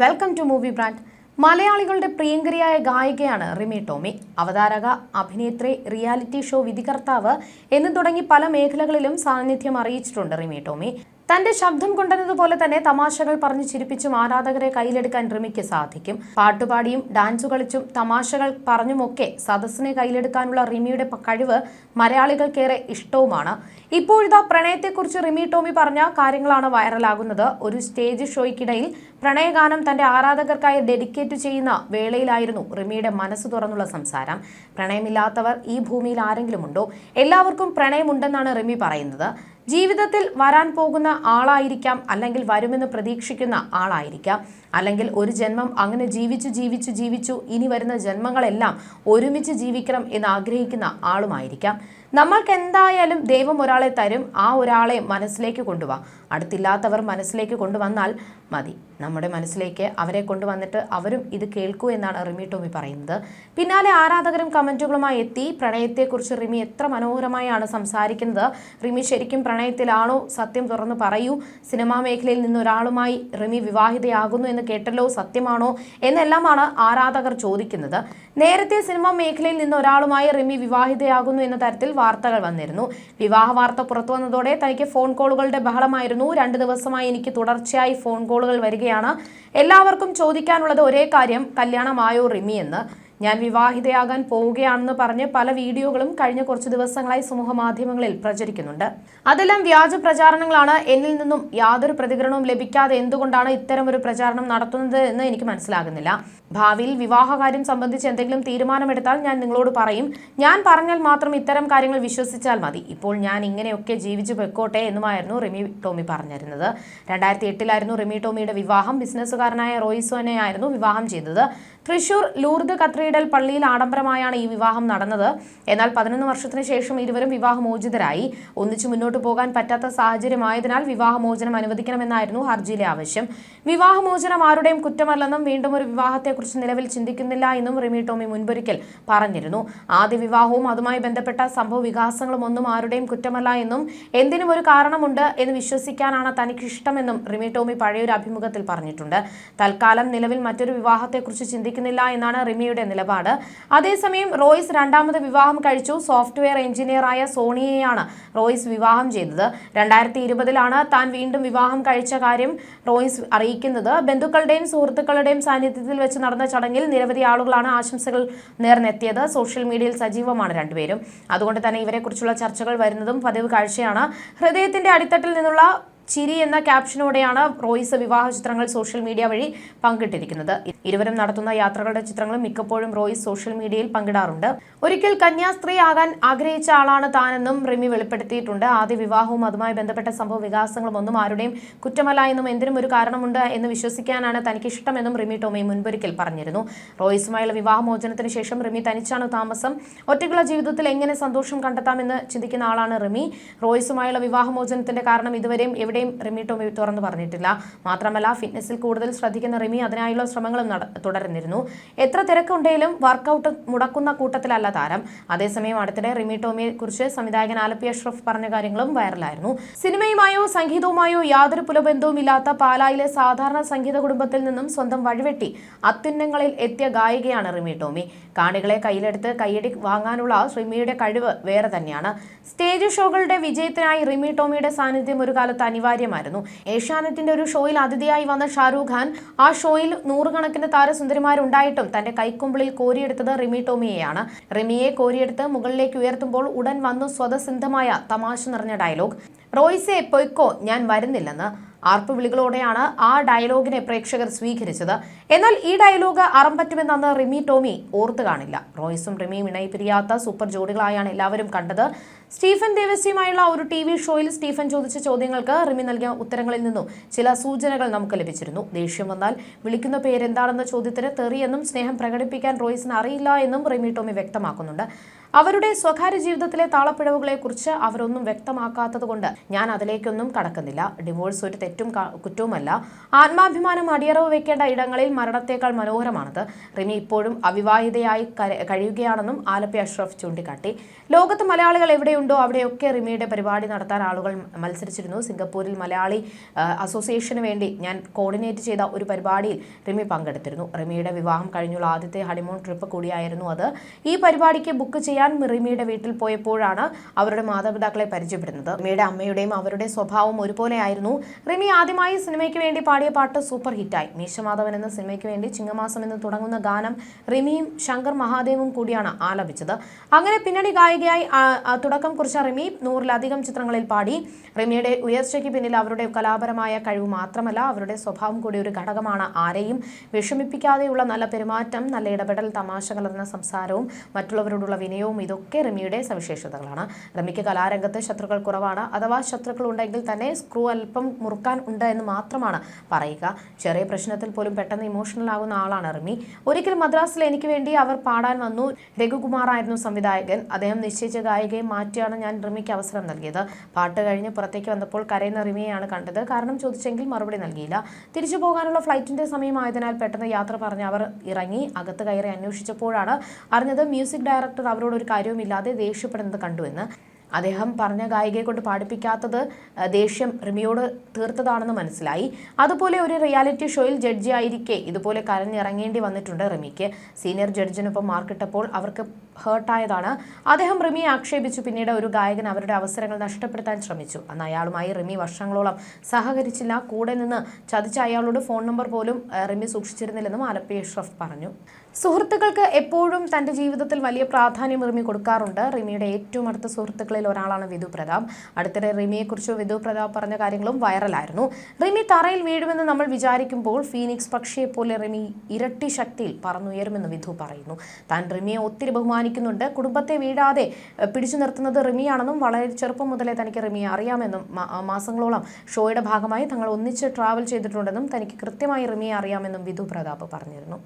Welcome to movie brand മലയാളികളുടെ പ്രിയങ്കരിയായ ഗായികയാണ് റിമി ടോമി. അവതാരക അഭിനേത്രി റിയാലിറ്റി ഷോ വിധികർത്താവ് എന്ന് തുടങ്ങി പല മേഖലകളിലും സാന്നിധ്യം അറിയിച്ചിട്ടുണ്ട് റിമി ടോമി. തന്റെ ശബ്ദം കൊണ്ടുവന്നതുപോലെ തന്നെ തമാശകൾ പറഞ്ഞു ചിരിപ്പിച്ചും ആരാധകരെ കയ്യിലെടുക്കാൻ റിമിക്ക് സാധിക്കും. പാട്ടുപാടിയും ഡാൻസ് കളിച്ചും തമാശകൾ പറഞ്ഞുമൊക്കെ സദസ്സിനെ കയ്യിലെടുക്കാനുള്ള റിമിയുടെ കഴിവ് മലയാളികൾക്കേറെ ഇഷ്ടവുമാണ്. ഇപ്പോഴിതാ പ്രണയത്തെക്കുറിച്ച് റിമി ടോമി പറഞ്ഞ കാര്യങ്ങളാണ് വൈറലാകുന്നത് ഒരു സ്റ്റേജ് ഷോയ്ക്കിടയിൽ പ്രണയഗാനം തന്റെ ആരാധകർക്കായി ഡെഡിക്കേറ്റ് ചെയ്യുന്ന വേളയിലായിരുന്നു റിമിയുടെ മനസ്സ് തുറന്നുള്ള സംസാരം. പ്രണയമില്ലാത്തവർ ഈ ഭൂമിയിൽ ആരെങ്കിലും ഉണ്ടോ എല്ലാവർക്കും പ്രണയമുണ്ടെന്നാണ് റിമി പറയുന്നത്. ജീവിതത്തിൽ വരാൻ പോകുന്ന ആളായിരിക്കാം അല്ലെങ്കിൽ വരുമെന്ന് പ്രതീക്ഷിക്കുന്ന ആളായിരിക്കാം. അല്ലെങ്കിൽ ഒരു ജന്മം അങ്ങനെ ജീവിച്ചു ജീവിച്ചു ജീവിച്ചു ഇനി വരുന്ന ജന്മങ്ങളെല്ലാം ഒരുമിച്ച് ജീവിക്കണം എന്ന് ആഗ്രഹിക്കുന്ന ആളുമായിരിക്കാം. നമ്മൾക്ക് എന്തായാലും ദൈവം ഒരാളെ തരും. ആ ഒരാളെ മനസ്സിലേക്ക് കൊണ്ടുപോവാം അടുത്തില്ലാത്തവർ മനസ്സിലേക്ക് കൊണ്ടുവന്നാൽ മതി. നമ്മുടെ മനസ്സിലേക്ക് അവരെ കൊണ്ടുവന്നിട്ട് അവരും ഇത് കേൾക്കൂ എന്നാണ് റിമി ടോമി പറയുന്നത്. പിന്നാലെ ആരാധകരും കമന്റുകളുമായി എത്തി. പ്രണയത്തെക്കുറിച്ച് റിമി എത്ര മനോഹരമായാണ് സംസാരിക്കുന്നത്. റിമി ശരിക്കും പ്രണയത്തിലാണോ? സത്യം തുറന്ന് പറയൂ. സിനിമാ മേഖലയിൽ നിന്ന് ഒരാളുമായി റിമി വിവാഹിതയാകുന്നു എന്ന് കേട്ടല്ലോ. സത്യമാണോ? എന്നെല്ലാമാണ് ആരാധകർ ചോദിക്കുന്നത്. നേരത്തെ സിനിമാ മേഖലയിൽ നിന്ന് ഒരാളുമായി റിമി വിവാഹിതയാകുന്നു എന്ന തരത്തിൽ വാർത്തകൾ വന്നിരുന്നു. വിവാഹ വാർത്ത പുറത്തു വന്നതോടെ തനിക്ക് ഫോൺ കോളുകളുടെ ബഹളമായിരുന്നു. രണ്ട് ദിവസമായി എനിക്ക് തുടർച്ചയായി ഫോൺ കോളുകൾ വരികയാണ്. എല്ലാവർക്കും ചോദിക്കാനുള്ളത് ഒരേ കാര്യം കല്യാണമായോ റിമി എന്ന്. ഞാൻ വിവാഹിതയാകാൻ പോവുകയാണെന്ന് പറഞ്ഞ് പല വീഡിയോകളും കഴിഞ്ഞ കുറച്ച് ദിവസങ്ങളായി സമൂഹ മാധ്യമങ്ങളിൽ പ്രചരിക്കുന്നുണ്ട്. അതെല്ലാം വ്യാജ പ്രചാരണങ്ങളാണ്. എന്നിൽ നിന്നും യാതൊരു പ്രതികരണവും ലഭിക്കാതെ എന്തുകൊണ്ടാണ് ഇത്തരം ഒരു പ്രചാരണം നടത്തുന്നത് എന്ന് എനിക്ക് മനസ്സിലാകുന്നില്ല. ഭാവിയിൽ വിവാഹകാര്യം സംബന്ധിച്ച് എന്തെങ്കിലും തീരുമാനമെടുത്താൽ ഞാൻ നിങ്ങളോട് പറയും. ഞാൻ പറഞ്ഞാൽ മാത്രം ഇത്തരം കാര്യങ്ങൾ വിശ്വസിച്ചാൽ മതി. ഇപ്പോൾ ഞാൻ ഇങ്ങനെയൊക്കെ ജീവിച്ചു പൊയ്ക്കോട്ടെ എന്നുമായിരുന്നു റിമി ടോമി പറഞ്ഞിരുന്നത്. രണ്ടായിരത്തി എട്ടിലായിരുന്നു റിമി ടോമിയുടെ വിവാഹം. ബിസിനസ്സുകാരനായ റോയിസോനെ ആയിരുന്നു വിവാഹം ചെയ്തത്. തൃശൂർ ലൂർദ് കത്രീഡൽ പള്ളിയിൽ ആഡംബരമായാണ് ഈ വിവാഹം നടന്നത്. എന്നാൽ പതിനൊന്ന് വർഷത്തിന് ശേഷം ഇരുവരും വിവാഹമോചിതരായി. ഒന്നിച്ചു മുന്നോട്ട് പോകാൻ പറ്റാത്ത സാഹചര്യമായതിനാൽ വിവാഹമോചനം അനുവദിക്കണമെന്നായിരുന്നു ഹർജിയിലെ ആവശ്യം. വിവാഹമോചനം ആരുടെയും കുറ്റമല്ലെന്നും വീണ്ടും ഒരു വിവാഹത്തെക്കുറിച്ച് നിലവിൽ ചിന്തിക്കുന്നില്ല എന്നും റിമി ടോമി മുൻപൊരിക്കൽ പറഞ്ഞിരുന്നു. ആദ്യ വിവാഹവും അതുമായി ബന്ധപ്പെട്ട സംഭവ വികാസങ്ങളും ഒന്നും ആരുടെയും കുറ്റമല്ല എന്നും എന്തിനും ഒരു കാരണമുണ്ട് എന്ന് വിശ്വസിക്കാനാണ് തനിക്കിഷ്ടമെന്നും റിമി ടോമി പഴയൊരു അഭിമുഖത്തിൽ പറഞ്ഞിട്ടുണ്ട്. തൽക്കാലം നിലവിൽ മറ്റൊരു വിവാഹത്തെക്കുറിച്ച് ചിന്തിക്കുന്നില്ല എന്നാണ് റിമിയുടെ നിലപാട്. അതേസമയം റോയ്സ് രണ്ടാമത് വിവാഹം കഴിച്ചു. സോഫ്റ്റ്വെയർ എഞ്ചിനീയറായ സോണിയെയാണ് റോയ്സ് വിവാഹം ചെയ്തത്. രണ്ടായിരത്തി ഇരുപതിലാണ് താൻ വീണ്ടും വിവാഹം കഴിച്ച കാര്യം റോയ്സ് അറിയിക്കുന്നത്. ബന്ധുക്കളുടെയും സുഹൃത്തുക്കളുടെയും സാന്നിധ്യത്തിൽ വെച്ച് നടന്ന ചടങ്ങിൽ നിരവധി ആളുകളാണ് ആശംസകൾ നേർന്നെത്തിയത്. സോഷ്യൽ മീഡിയയിൽ സജീവമാണ് രണ്ടുപേരും. അതുകൊണ്ട് തന്നെ ഇവരെക്കുറിച്ചുള്ള ചർച്ചകൾ വരുന്നതും പതിവ് കാഴ്ചയാണ്. ഹൃദയത്തിന്റെ അടിത്തട്ടിൽ നിന്നുള്ള ചിരി എന്ന ക്യാപ്ഷനോടെയാണ് റോയിസ് വിവാഹ ചിത്രങ്ങൾ സോഷ്യൽ മീഡിയ വഴി പങ്കിട്ടിരിക്കുന്നത്. ഇരുവരും നടത്തുന്ന യാത്രകളുടെ ചിത്രങ്ങളും മിക്കപ്പോഴും റോയിസ് സോഷ്യൽ മീഡിയയിൽ പങ്കിടാറുണ്ട്. ഒരിക്കൽ കന്യാസ്ത്രീ ആകാൻ ആഗ്രഹിച്ച ആളാണ് താനെന്നും റിമി വെളിപ്പെടുത്തിയിട്ടുണ്ട്. ആദ്യ വിവാഹവും അതുമായി ബന്ധപ്പെട്ട സംഭവ വികാസങ്ങളും ഒന്നും ആരുടെയും കുറ്റമല്ല എന്നും എന്തിനും ഒരു കാരണമുണ്ട് എന്ന് വിശ്വസിക്കാനാണ് തനിക്ക് ഇഷ്ടമെന്നും റിമി ടോമി മുൻപൊരിക്കൽ പറഞ്ഞിരുന്നു. റോയ്സുമായുള്ള വിവാഹമോചനത്തിന് ശേഷം റിമി തനിച്ചാണ് താമസം. ഒറ്റയ്ക്കുള്ള ജീവിതത്തിൽ എങ്ങനെ സന്തോഷം കണ്ടെത്താമെന്ന് ചിന്തിക്കുന്ന ആളാണ് റിമി. റോയ്സുമായുള്ള വിവാഹമോചനത്തിന്റെ കാരണം ഇതുവരെയും എവിടെയും റിമി ടോമി തുറന്നു പറഞ്ഞിട്ടില്ല. മാത്രമല്ല ഫിറ്റ്നസിൽ കൂടുതൽ ശ്രദ്ധിക്കുന്ന റിമി അതിനായുള്ള ശ്രമങ്ങളും തുടരുന്നിരുന്നു എത്ര തിരക്കുണ്ടെങ്കിലും വർക്കൗട്ട് മുടക്കുന്ന കൂട്ടത്തിലല്ല താരം. അതേസമയം അടുത്തിടെ റിമി ടോമിയെ കുറിച്ച് സംവിധായകൻ ആലപ്പി അഷ്റഫ് പറഞ്ഞ കാര്യങ്ങളും വൈറലായിരുന്നു. സിനിമയുമായോ സംഗീതവുമായോ യാതൊരു പുലബന്ധവും ഇല്ലാത്ത പാലായിലെ സാധാരണ സംഗീത കുടുംബത്തിൽ നിന്നും സ്വന്തം വഴിവെട്ടി അത്യുന്നങ്ങളിൽ എത്തിയ ഗായികയാണ് റിമി ടോമി. കാണികളെ കയ്യിലെടുത്ത് കയ്യടി വാങ്ങാനുള്ള റിമിയുടെ കഴിവ് വേറെ തന്നെയാണ്. സ്റ്റേജ് ഷോകളുടെ വിജയത്തിനായി റിമി ടോമിയുടെ സാന്നിധ്യം ഒരു കാലത്ത് അനിവാര്യമായിരുന്നു. ഏഷ്യാനെറ്റിന്റെ ഒരു ഷോയിൽ അതിഥിയായി വന്ന ഷാരൂഖ് ഖാൻ ആ ഷോയിൽ നൂറുകണക്കിന് താരസുന്ദരിമാരുണ്ടായിട്ടും തന്റെ കൈക്കുമ്പിളിൽ കോരിയെടുത്തത് റിമി ടോമിയെയാണ്. റിമിയെ കോരിയെടുത്ത് മുകളിലേക്ക് ഉയർത്തുമ്പോൾ ഉടൻ വന്നു സ്വതസിദ്ധമായ തമാശ നിറഞ്ഞ ഡയലോഗ്. റോയ്സെ പൊയ്ക്കോ ഞാൻ വരുന്നില്ലെന്ന്. ആർപ്പ് വിളികളോടെയാണ് ആ ഡയലോഗിനെ പ്രേക്ഷകർ സ്വീകരിച്ചത്. എന്നാൽ ഈ ഡയലോഗ് അറം പറ്റുമെന്ന് അന്ന് റിമി ടോമി ഓർത്തു കാണില്ല. റോയ്സും റിമിയും ഇണയിപ്പിരിയാത്ത സൂപ്പർ ജോഡികളായാണ് എല്ലാവരും കണ്ടത്. സ്റ്റീഫൻ ദേവസ്യമായുള്ള ഒരു ടി വി ഷോയിൽ സ്റ്റീഫൻ ചോദിച്ച ചോദ്യങ്ങൾക്ക് റിമി നൽകിയ ഉത്തരങ്ങളിൽ നിന്നും ചില സൂചനകൾ നമുക്ക് ലഭിച്ചിരുന്നു. ദേഷ്യം വന്നാൽ വിളിക്കുന്ന പേരെന്താണെന്ന ചോദ്യത്തിന് തെറിയെന്നും സ്നേഹം പ്രകടിപ്പിക്കാൻ റോയ്സിന് അറിയില്ല എന്നും റിമി ടോമി വ്യക്തമാക്കുന്നുണ്ട്. അവരുടെ സ്വകാര്യ ജീവിതത്തിലെ താളപ്പിഴവുകളെക്കുറിച്ച് അവരൊന്നും വ്യക്തമാക്കാത്തതുകൊണ്ട് ഞാൻ അതിലേക്കൊന്നും കടക്കുന്നില്ല. ഡിവോഴ്സ് ഒരു തെറ്റും കുറ്റവുമല്ല. ആത്മാഭിമാനം അടിയറവ് വെക്കേണ്ട ഇടങ്ങളിൽ മരണത്തേക്കാൾ മനോഹരമാണത്. റിമി ഇപ്പോഴും അവിവാഹിതയായി കഴിയുകയാണെന്നും ആലപ്പി അഷ്റഫ് ചൂണ്ടിക്കാട്ടി. ലോകത്ത് മലയാളികൾ എവിടെയുണ്ടോ അവിടെയൊക്കെ റിമിയുടെ പരിപാടി നടത്താൻ ആളുകൾ മത്സരിച്ചിരുന്നു. സിംഗപ്പൂരിൽ മലയാളി അസോസിയേഷന് വേണ്ടി ഞാൻ കോർഡിനേറ്റ് ചെയ്ത ഒരു പരിപാടിയിൽ റിമി പങ്കെടുത്തിരുന്നു. റിമിയുടെ വിവാഹം കഴിഞ്ഞുള്ള ആദ്യത്തെ ഹണിമൂൺ ട്രിപ്പ് കൂടിയായിരുന്നു അത്. ഈ പരിപാടിക്ക് ബുക്ക് ചെയ്യാൻ റിമിയുടെ വീട്ടിൽ പോയപ്പോഴാണ് അവരുടെ മാതാപിതാക്കളെ പരിചയപ്പെടുന്നത്. റിമിയുടെ അമ്മയുടെയും അവരുടെ സ്വഭാവം ഒരുപോലെയായിരുന്നു റിമി ആദ്യമായി സിനിമയ്ക്ക് വേണ്ടി പാടിയ പാട്ട് സൂപ്പർ ഹിറ്റായി. മീശമാധവൻ എന്ന സിനിമയ്ക്ക് വേണ്ടി ചിങ്ങമാസം എന്ന് തുടങ്ങുന്ന ഗാനം റിമിയും ശങ്കർ മഹാദേവും കൂടിയാണ് ആലപിച്ചത്. അങ്ങനെ പിന്നണി ഗായികയായി തുടക്കം കുറിച്ച റിമി നൂറിലധികം ചിത്രങ്ങളിൽ പാടി. റിമിയുടെ ഉയർച്ചയ്ക്ക് പിന്നിൽ അവരുടെ കലാപരമായ കഴിവ് മാത്രമല്ല അവരുടെ സ്വഭാവം കൂടി ഒരു ഘടകമാണ്. ആരെയും വിഷമിപ്പിക്കാതെയുള്ള നല്ല പെരുമാറ്റം നല്ല ഇടപെടൽ തമാശ കലർന്ന സംസാരവും മറ്റുള്ളവരോടുള്ള വിനയവും ഇതൊക്കെ റമിയുടെ സവിശേഷതകളാണ്. റമിക്ക് കലാരംഗത്ത് ശത്രുക്കൾ കുറവാണ്. അഥവാ ശത്രുക്കൾ ഉണ്ടെങ്കിൽ തന്നെ സ്ക്രൂ അല്പം മുറുക്കാൻ ഉണ്ട് എന്ന് മാത്രമാണ് പറയുക. ചെറിയ പ്രശ്നത്തിൽ പോലും പെട്ടെന്ന് ഇമോഷണൽ ആകുന്ന ആളാണ് റമി. ഒരിക്കൽ മദ്രാസിൽ എനിക്ക് വേണ്ടി അവർ പാടാൻ വന്നു. രഘുകുമാർ ആയിരുന്നു സംവിധായകൻ. അദ്ദേഹം നിശ്ചയിച്ച ഗായികയെ മാറ്റിയാണ് ഞാൻ റിമിക്ക് അവസരം നൽകിയത്. പാട്ട് കഴിഞ്ഞ് പുറത്തേക്ക് വന്നപ്പോൾ കരയുന്ന റിമിയെയാണ് കണ്ടത്. കാരണം ചോദിച്ചെങ്കിൽ മറുപടി നൽകിയില്ല. തിരിച്ചു പോകാനുള്ള ഫ്ലൈറ്റിന്റെ സമയമായതിനാൽ പെട്ടെന്ന് യാത്ര പറഞ്ഞ് അവർ ഇറങ്ങി. അകത്ത് കയറി അന്വേഷിച്ചപ്പോഴാണ് അറിഞ്ഞത് മ്യൂസിക് ഡയറക്ടർ അവരോട് ഒരു കാര്യവുമില്ലാതെ ദേഷ്യപ്പെടുന്നത് കണ്ടുവെന്ന് അദ്ദേഹം പറഞ്ഞ ഗായികയെ കൊണ്ട് പാടിപ്പിക്കാത്തത് ദേഷ്യം റിമിയോട് തീർത്തതാണെന്ന് മനസ്സിലായി. അതുപോലെ ഒരു റിയാലിറ്റി ഷോയിൽ ജഡ്ജി ആയിരിക്കെ ഇതുപോലെ കരഞ്ഞിറങ്ങേണ്ടി വന്നിട്ടുണ്ട് റിമിക്ക്. സീനിയർ ജഡ്ജിനൊപ്പം മാർക്കിട്ടപ്പോൾ അവർക്ക് ഹേർട്ടായതാണ്. അദ്ദേഹം റിമിയെ ആക്ഷേപിച്ചു. പിന്നീട് ഒരു ഗായകൻ അവരുടെ അവസരങ്ങൾ നഷ്ടപ്പെടുത്താൻ ശ്രമിച്ചു. അന്ന് അയാളുമായി റിമി വർഷങ്ങളോളം സഹകരിച്ചില്ല. കൂടെ നിന്ന് ചതിച്ച അയാളോട് ഫോൺ നമ്പർ പോലും റിമി സൂക്ഷിച്ചിരുന്നില്ലെന്നും ആലപ്പി അഷ്റഫ് പറഞ്ഞു. സുഹൃത്തുക്കൾക്ക് എപ്പോഴും തന്റെ ജീവിതത്തിൽ വലിയ പ്രാധാന്യം റിമി കൊടുക്കാറുണ്ട്. റിമിയുടെ ഏറ്റവും അടുത്ത സുഹൃത്തുക്കളിൽ ഒരാളാണ് വിധു പ്രതാപ്. അടുത്തിടെ റിമിയെക്കുറിച്ച് വിധു പ്രതാപ് പറഞ്ഞ കാര്യങ്ങളും വൈറലായിരുന്നു. റിമി തറയിൽ വീഴുമെന്ന് നമ്മൾ വിചാരിക്കുമ്പോൾ ഫീനിക്സ് പക്ഷിയെ പോലെ റിമി ഇരട്ടി ശക്തിയിൽ പറന്നുയരുമെന്ന് വിധു പറയുന്നു. താൻ റിമിയെ ഒത്തിരി ബഹുമാനിക്കുന്നുണ്ട്. കുടുംബത്തെ വീഴാതെ പിടിച്ചു നിർത്തുന്നത് റിമിയാണെന്നും വളരെ ചെറുപ്പം മുതലേ തനിക്ക് റിമിയെ അറിയാമെന്നും മാസങ്ങളോളം ഷോയുടെ ഭാഗമായി തങ്ങൾ ഒന്നിച്ച് ട്രാവൽ ചെയ്തിട്ടുണ്ടെന്നും തനിക്ക് കൃത്യമായി റിമിയെ അറിയാമെന്നും വിധു പ്രതാപ് പറഞ്ഞിരുന്നു.